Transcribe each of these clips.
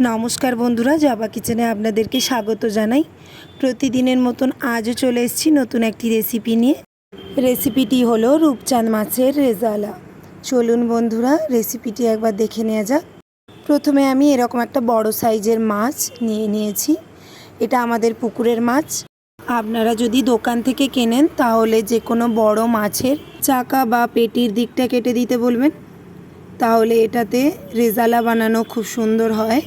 নমস্কার বন্ধুরা জবা কিচেনে আপনাদেরকে স্বাগত জানাই। প্রতিদিনের মতন আজও চলে এসেছি নতুন একটি রেসিপি নিয়ে। রেসিপিটি হলো রূপচাঁদ মাছের রেজালা। চলুন বন্ধুরা রেসিপিটি একবার দেখে নেওয়া যাক। প্রথমে আমি এরকম একটা বড় সাইজের মাছ নিয়ে নিয়েছি। এটা আমাদের পুকুরের মাছ। আপনারা যদি দোকান থেকে কেনেন, তাহলে যে কোনো বড় মাছের চাকা বা পেটির দিকটা কেটে দিতে বলবেন। তাহলে এটাতে রেজালা বানানো খুব সুন্দর হয়।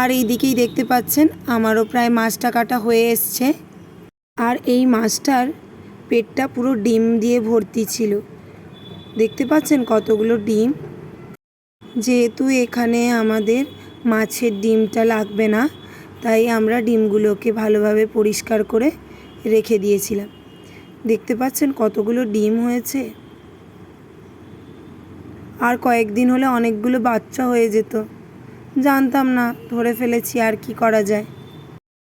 আর এই দিকেই দেখতে পাচ্ছেন, আমারও প্রায় মাছটা কাটা হয়ে এসছে। আর এই মাছটার পেটটা পুরো ডিম দিয়ে ভর্তি ছিল। দেখতে পাচ্ছেন কতগুলো ডিম? যেহেতু এখানে আমাদের মাছের ডিমটা লাগবে না, তাই আমরা ডিমগুলোকে ভালোভাবে পরিষ্কার করে রেখে দিয়েছিলাম। দেখতে পাচ্ছেন কতগুলো ডিম হয়েছে? আর কয়েকদিন হলে অনেকগুলো বাচ্চা হয়ে যেত। জানতাম না, ধরে ফেলেছি আর কি করা যায়।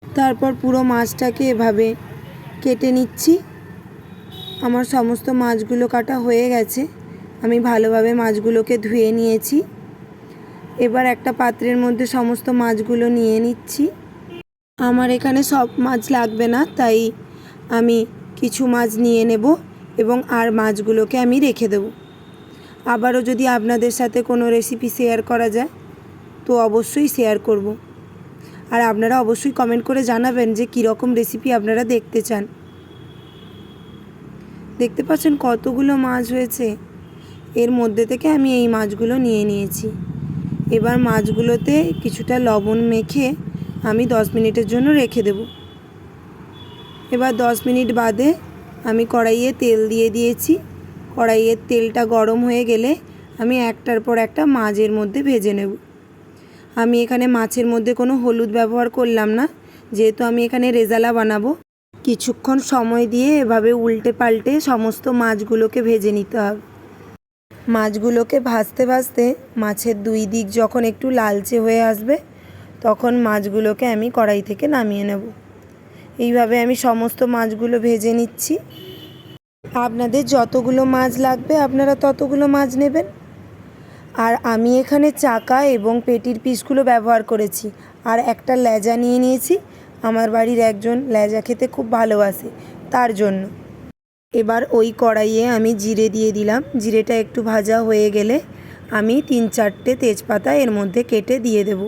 তারপর পুরো মাছটাকে এভাবে কেটে নিচ্ছি। আমার সমস্ত মাছগুলো কাটা হয়ে গেছে। আমি ভালোভাবে মাছগুলোকে ধুয়ে নিয়েছি। এবার একটা পাত্রের মধ্যে সমস্ত মাছগুলো নিয়ে নিচ্ছি। আমার এখানে সব মাছ লাগবে না, তাই আমি কিছু মাছ নিয়ে নেব এবং আর মাছগুলোকে আমি রেখে দেবো। আবারও যদি আপনাদের সাথে কোনো রেসিপি শেয়ার করা যায়। তো অবশ্যই শেয়ার করব। আর আপনারা অবশ্যই কমেন্ট করে জানাবেন যে কীরকম রেসিপি আপনারা দেখতে চান। দেখতে পাচ্ছেন কতগুলো মাছ হয়েছে। এর মধ্যে থেকে আমি এই মাছগুলো নিয়ে নিয়েছি। এবার মাছগুলোতে কিছুটা লবণ মেখে আমি দশ মিনিটের জন্য রেখে দেব। এবার দশ মিনিট বাদে আমি কড়াইয়ে তেল দিয়ে দিয়েছি। কড়াইয়ের তেলটা গরম হয়ে গেলে আমি একটার পর একটা মাছের মধ্যে ভেজে নেব। আমি এখানে মাছের মধ্যে কোনো হলুদ ব্যবহার করলাম না, যেহেতু আমি এখানে রেজালা বানাবো। কিছুক্ষণ সময় দিয়ে এভাবে উল্টে পাল্টে সমস্ত মাছগুলোকে ভেজে নিতে হবে। মাছগুলোকে ভাজতে ভাজতে মাছের দুই দিক যখন একটু লালচে হয়ে আসবে, তখন মাছগুলোকে আমি কড়াই থেকে নামিয়ে নেব। এইভাবে আমি সমস্ত মাছগুলো ভেজে নিচ্ছি। আপনাদের যতগুলো মাছ লাগবে আপনারা ততগুলো মাছ নেবেন। আর আমি এখানে চাকা এবং পেটির পিসগুলো ব্যবহার করেছি। আর একটা লেজা নিয়ে নিয়েছি। আমার বাড়ির একজন লেজা খেতে খুব ভালোবাসে তার জন্য। এবার ওই কড়াইয়ে আমি জিরে দিয়ে দিলাম। জিরেটা একটু ভাজা হয়ে গেলে আমি তিন চারটে তেজপাতা এর মধ্যে কেটে দিয়ে দেব।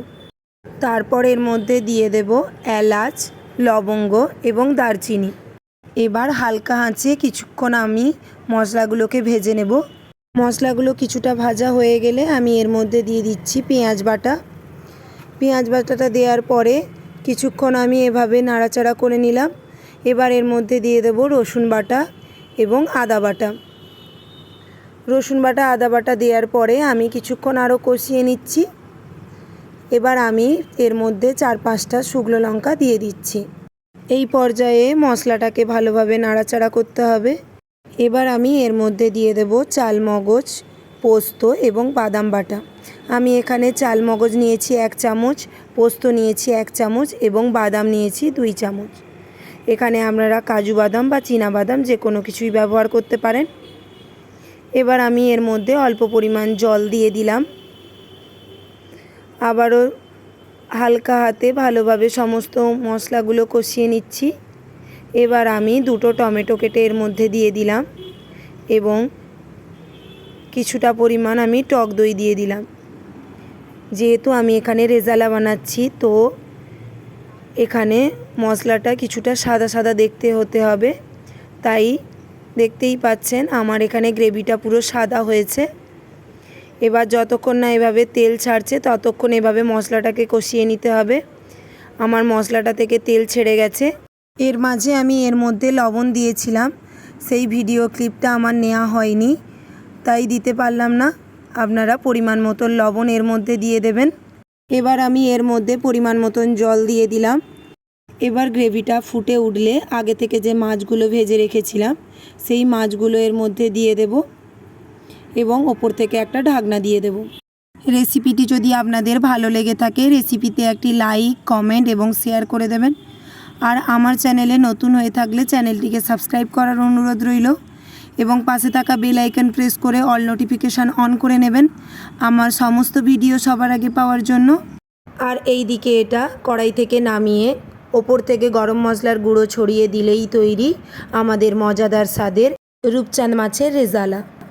তারপর এর মধ্যে দিয়ে দেব এলাচ, লবঙ্গ এবং দারচিনি। এবার হালকা আঁচে কিছুক্ষণ আমি মশলাগুলোকে ভেজে নেব। মশলাগুলো কিছুটা ভাজা হয়ে গেলে আমি এর মধ্যে দিয়ে দিচ্ছি পেঁয়াজ বাটা। পেঁয়াজ বাটাটা দেওয়ার পরে কিছুক্ষণ আমি এভাবে নাড়াচাড়া করে নিলাম। এবার এর মধ্যে দিয়ে দেব রসুন বাটা এবং আদা বাটা। রসুন বাটা, আদা বাটা দেওয়ার পরে আমি কিছুক্ষণ আরও কষিয়ে নিচ্ছি। এবার আমি এর মধ্যে চার পাঁচটা শুকনো লঙ্কা দিয়ে দিচ্ছি। এই পর্যায়ে মশলাটাকে ভালোভাবে নাড়াচাড়া করতে হবে। এবার আমি এর মধ্যে দিয়ে দেব চাল মগজ পোস্ত এবং বাদাম বাটা। আমি এখানে চাল মগজ নিয়েছি এক চামচ, পোস্ত নিয়েছি এক চামচ এবং বাদাম নিয়েছি দুই চামচ। এখানে আপনারা কাজু বাদাম বা চীনা বাদাম যে কোনো কিছুই ব্যবহার করতে পারেন। এবার আমি এর মধ্যে অল্প পরিমাণ জল দিয়ে দিলাম। আবারও হালকা হাতে ভালোভাবে সমস্ত মশলাগুলো কষিয়ে নিচ্ছি। এবার আমি দুটো টমেটো কেটে এর মধ্যে দিয়ে দিলাম এবং কিছুটা পরিমাণ আমি টক দই দিয়ে দিলাম। যেহেতু আমি এখানে রেজালা বানাচ্ছি, তো এখানে মশলাটা কিছুটা সাদা সাদা দেখতে হতে হবে। তাই দেখতেই পাচ্ছেন আমার এখানে গ্রেভিটা পুরো সাদা হয়েছে। এবার যতক্ষণ না এভাবে তেল ছাড়ছে, ততক্ষণ এভাবে মশলাটাকে কষিয়ে নিতে হবে। আমার মশলাটা থেকে তেল ছেড়ে গেছে। এর মাঝে আমি এর মধ্যে লবণ দিয়েছিলাম। সেই ভিডিও ক্লিপটা আমার নেওয়া হয়নি, তাই দিতে পারলাম না। আপনারা পরিমাণ মতন লবণ এর মধ্যে দিয়ে দেবেন। এবার আমি এর মধ্যে পরিমাণ মতন জল দিয়ে দিলাম। এবার গ্রেভিটা ফুটে উঠলে আগে থেকে যে মাছগুলো ভেজে রেখেছিলাম, সেই মাছগুলো এর মধ্যে দিয়ে দেব এবং ওপর থেকে একটা ঢাকনা দিয়ে দেব। রেসিপিটি যদি আপনাদের ভালো লেগে থাকে, রেসিপিতে একটি লাইক, কমেন্ট এবং শেয়ার করে দেবেন। আর আমার চ্যানেলে নতুন হয়ে থাকলে চ্যানেলটিকে সাবস্ক্রাইব করার অনুরোধ রইল। এবং পাশে থাকা বেল আইকন প্রেস করে অল নোটিফিকেশান অন করে নেবেন আমার সমস্ত ভিডিও সবার আগে পাওয়ার জন্য। আর এই দিকে এটা কড়াই থেকে নামিয়ে ওপর থেকে গরম মশলার গুঁড়ো ছড়িয়ে দিলেই তৈরি আমাদের মজাদার স্বাদের রূপচাঁদ মাছের রেজালা।